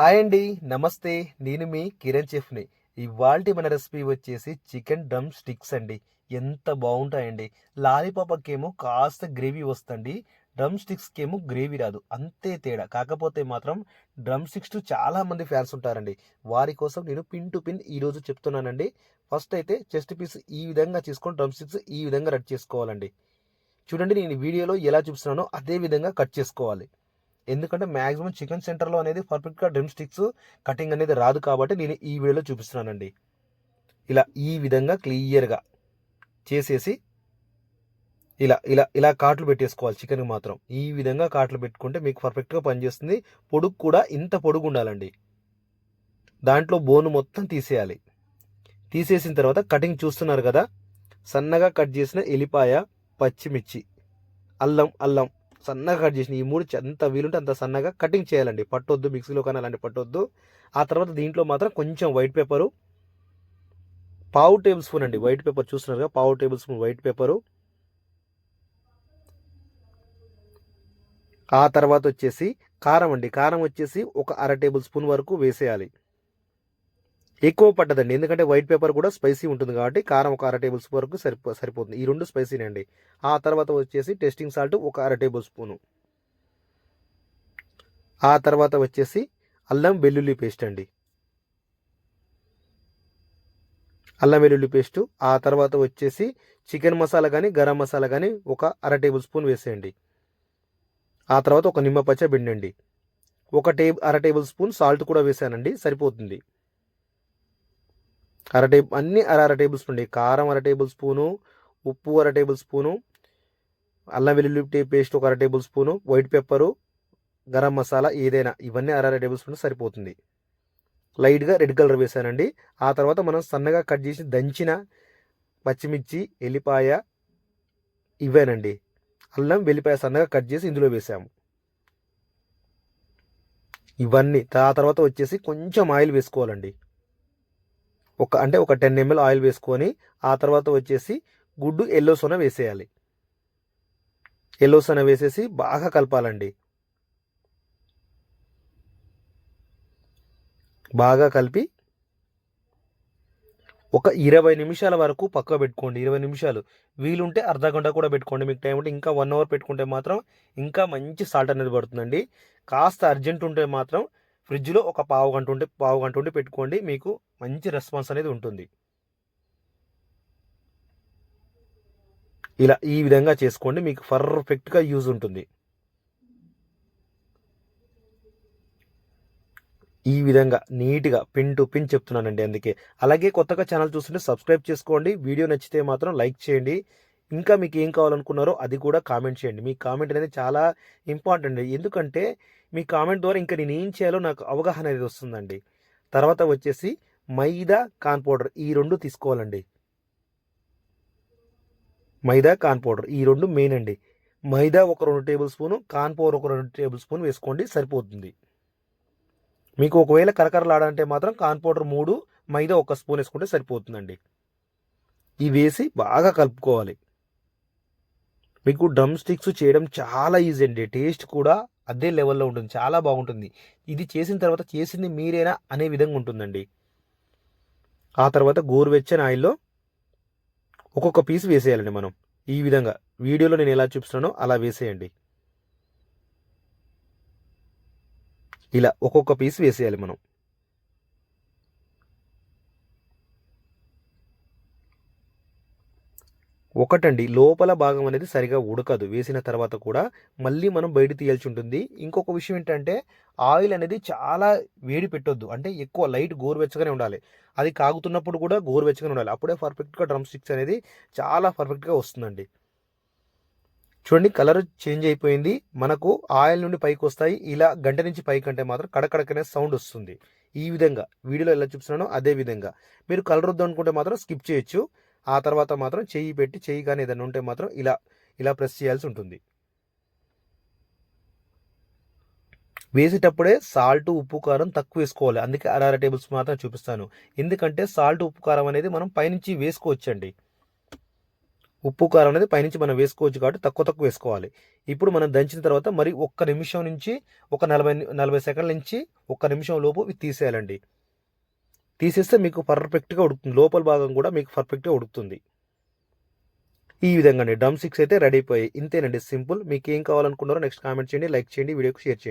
Hi అండి నమస్తే. నేను మీ కిరణ్ చెఫ్ని. ఇవాళ మన రెసిపీ వచ్చేసి చికెన్ డ్రమ్ స్టిక్స్ అండి. ఎంత బాగుంటాయండి. లాలీపాపకేమో కాస్త గ్రేవీ వస్తుంది డ్రమ్ స్టిక్స్కేమో గ్రేవీ రాదు. అంతే తేడా. కాకపోతే మాత్రం డ్రమ్ స్టిక్స్ చాలా మంది ఫ్యాన్స్ ఉంటారండి. వారి కోసం నేను పిన్ టు పిన్ ఈరోజు చెప్తున్నానండి. ఫస్ట్ అయితే చెస్ట్ పీస్ ఈ విధంగా తీసుకొని డ్రమ్ స్టిక్స్ ఈ విధంగా రెడ్ చేసుకోవాలండి. చూడండి నేను వీడియోలో ఎలా చూపిస్తున్నానో అదే విధంగా కట్ చేసుకోవాలి. ఎందుకంటే మ్యాక్సిమం చికెన్ సెంటర్లో అనేది పర్ఫెక్ట్గా డ్రమ్ స్టిక్స్ కటింగ్ అనేది రాదు కాబట్టి నేను ఈ వీడియోలో చూపిస్తున్నానండి. ఇలా ఈ విధంగా క్లియర్గా చేసేసి ఇలా ఇలా ఇలా కాట్లు పెట్టేసుకోవాలి చికెన్ మాత్రం. ఈ విధంగా కాట్లు పెట్టుకుంటే మీకు పర్ఫెక్ట్గా పనిచేస్తుంది. పొడుగు కూడా ఇంత పొడుగు ఉండాలండి. దాంట్లో బోను మొత్తం తీసేయాలి. తీసేసిన తర్వాత కటింగ్ చూస్తున్నారు కదా సన్నగా కట్ చేసిన ఎలిపాయ పచ్చిమిర్చి అల్లం అల్లం సన్నగా కట్ చేసిన ఈ మూడు ఎంత వీలుంటే అంత సన్నగా కటింగ్ చేయాలండి. పట్టొద్దు మిక్సీలో కానీ అలాంటి పట్టొద్దు. ఆ తర్వాత దీంట్లో మాత్రం కొంచెం వైట్ పేపరు పావు టేబుల్ స్పూన్ అండి. వైట్ పేపర్ చూస్తున్నారుగా పావు టేబుల్ స్పూన్ వైట్ పేపరు ఆ తర్వాత వచ్చేసి కారం అండి. కారం వచ్చేసి ఒక అర టేబుల్ స్పూన్ వరకు వేసేయాలి. ఎక్కువ పట్టదండి ఎందుకంటే వైట్ పేపర్ కూడా స్పైసీ ఉంటుంది కాబట్టి కారం ఒక అర టేబుల్ స్పూన్ వరకు సరిపో సరిపోతుంది. ఈ రెండు స్పైసీనే అండి. ఆ తర్వాత వచ్చేసి టెస్టింగ్ సాల్ట్ ఒక అర టేబుల్ స్పూను. ఆ తర్వాత వచ్చేసి అల్లం వెల్లుల్లి పేస్ట్ అండి. అల్లం వెల్లుల్లి పేస్టు ఆ తర్వాత వచ్చేసి చికెన్ మసాలా కానీ గరం మసాలా కానీ ఒక అర టేబుల్ స్పూన్ వేసేయండి. ఆ తర్వాత ఒక నిమ్మపచ్చ పిండండి. ఒక టే అర టేబుల్ స్పూన్ సాల్ట్ కూడా వేసానండి. సరిపోతుంది. అర టేబుల్ అన్ని అర అర టేబుల్ స్పూన్ కారం అర టేబుల్ స్పూను ఉప్పు అర టేబుల్ స్పూను అల్లం వెల్లుల్లి పేస్ట్ ఒక అర tablespoon white pepper garam masala ఏదైనా ఇవన్నీ అర అర టేబుల్ స్పూన్ సరిపోతుంది. లైట్గా రెడ్ కలర్ వేసానండి ఆ తర్వాత మనం సన్నగా కట్ చేసి దంచిన పచ్చిమిర్చి ఎల్లిపాయ ఇవేనండి. అల్లం వెల్లిపాయ సన్నగా కట్ చేసి ఇందులో వేసాము. ఇవన్నీ ఆ తర్వాత వచ్చేసి కొంచెం ఆయిల్ వేసుకోవాలండి. ఒక అంటే ఒక టెన్ ఎంఎల్ ఆయిల్ వేసుకొని ఆ తర్వాత వచ్చేసి గుడ్డు ఎల్లో సొన వేసేయాలి. ఎల్లో సొన వేసేసి బాగా కలపాలండి. బాగా కలిపి ఒక ఇరవై నిమిషాల వరకు పక్క పెట్టుకోండి ఇరవై నిమిషాలు. వీలుంటే అర్ధ గంట కూడా పెట్టుకోండి. మీకు టైం ఉంటే ఇంకా వన్ అవర్ పెట్టుకుంటే మాత్రం ఇంకా మంచి సాల్ట్ అనేది పడుతుందండి. కాస్త అర్జెంట్ ఉంటే మాత్రం ఫ్రిడ్జ్లో ఒక పావు గంట ఉంటే పావు గంట ఉండి పెట్టుకోండి మీకు మంచి రెస్పాన్స్ అనేది ఉంటుంది. ఇలా ఈ విధంగా చేసుకోండి మీకు పర్ఫెక్ట్గా యూజ్ ఉంటుంది. ఈ విధంగా నీట్గా పిన్ టు పిన్ చెప్తున్నానండి అందుకే. అలాగే కొత్తగా ఛానల్ చూస్తుంటే సబ్స్క్రైబ్ చేసుకోండి. వీడియో నచ్చితే మాత్రం లైక్ చేయండి. ఇంకా మీకు ఏం కావాలనుకున్నారో అది కూడా కామెంట్ చేయండి. మీ కామెంట్ అనేది చాలా ఇంపార్టెంట్ ఎందుకంటే మీ కామెంట్ ద్వారా ఇంకా నేను ఏం చేయాలో నాకు అవగాహన అనేది వస్తుందండి. తర్వాత వచ్చేసి మైదా కాన్ పౌడర్ ఈ రెండు తీసుకోవాలండి. మైదా కాన్ పౌడర్ ఈ రెండు మెయిన్ అండి. మైదా ఒక రెండు టేబుల్ స్పూను కాన్ పౌడర్ ఒక రెండు టేబుల్ స్పూన్ వేసుకోండి సరిపోతుంది. మీకు ఒకవేళ కరకరలాడంటే మాత్రం కాన్ పౌడర్ మూడు మైదా ఒక స్పూన్ వేసుకుంటే సరిపోతుందండి. ఇవి వేసి బాగా కలుపుకోవాలి. మీకు డ్రమ్ స్టిక్స్ చేయడం చాలా ఈజీ అండి. టేస్ట్ కూడా అదే లెవెల్లో ఉంటుంది. చాలా బాగుంటుంది. ఇది చేసిన తర్వాత చేసింది మీరేనా అనే విధంగా ఉంటుందండి. ఆ తర్వాత గోరువెచ్చని ఆయిల్లో ఒక్కొక్క పీస్ వేసేయాలండి మనం. ఈ విధంగా. వీడియోలో నేను ఎలా చూపిస్తున్నానో అలా వేసేయండి. ఇలా ఒక్కొక్క పీస్ వేసేయాలి మనం. ఒకటండి లోపల భాగం అనేది సరిగా ఉడకదు. వేసిన తర్వాత కూడా మళ్ళీ మనం బయట తీయాల్సి ఉంటుంది. ఇంకొక విషయం ఏంటంటే ఆయిల్ అనేది చాలా వేడి పెట్టొద్దు. అంటే ఎక్కువ లైట్ గోరువెచ్చగానే ఉండాలి. అది కాగుతున్నప్పుడు కూడా గోరువెచ్చగానే ఉండాలి. అప్పుడే పర్ఫెక్ట్గా డ్రమ్ స్టిక్స్ అనేది చాలా పర్ఫెక్ట్గా వస్తుందండి. చూడండి కలర్ చేంజ్ అయిపోయింది. మనకు ఆయిల్ నుండి పైకి వస్తాయి. ఇలా గంట నుంచి పైకి అంటే మాత్రం కడకడకనే సౌండ్ వస్తుంది. ఈ విధంగా వీడియోలో ఎలా చూపిస్తున్నానో అదే విధంగా. మీరు కలర్ వద్దు అనుకుంటే మాత్రం స్కిప్ చేయొచ్చు. ఆ తర్వాత మాత్రం చెయ్యి పెట్టి చెయ్యి కానీ ఏదైనా ఉంటే మాత్రం ఇలా ఇలా ప్రెస్ చేయాల్సి ఉంటుంది. వేసేటప్పుడే సాల్ట్ ఉప్పు కారం తక్కువ వేసుకోవాలి. అందుకే అర టేబుల్ స్పూన్ మాత్రం చూపిస్తాను. ఎందుకంటే సాల్ట్ ఉప్పు కారం అనేది మనం పైనుంచి వేసుకోవచ్చండి. ఉప్పు కారం అనేది పైనుంచి మనం వేసుకోవచ్చు కాబట్టి తక్కువ తక్కువ వేసుకోవాలి. ఇప్పుడు మనం దంచిన తర్వాత మరి ఒక్క నిమిషం నుంచి ఒక నలభై నలభై సెకండ్ల నుంచి ఒక్క నిమిషం లోపు తీసేయాలండి. తీసేస్తే మీకు పర్ఫెక్ట్గా ఉడుకుతుంది. లోపల భాగం కూడా మీకు పర్ఫెక్ట్గా ఉడుకుతుంది. ఈ విధంగా డమ్ డ్రమ్ అయితే రెడీ అయిపోయాయి. ఇంతేనండి సింపుల్. మీకు ఏం కావాలనుకున్నారో నెక్స్ట్ కామెంట్ చేయండి లైక్ చేయండి వీడియోకి షేర్ చేయండి.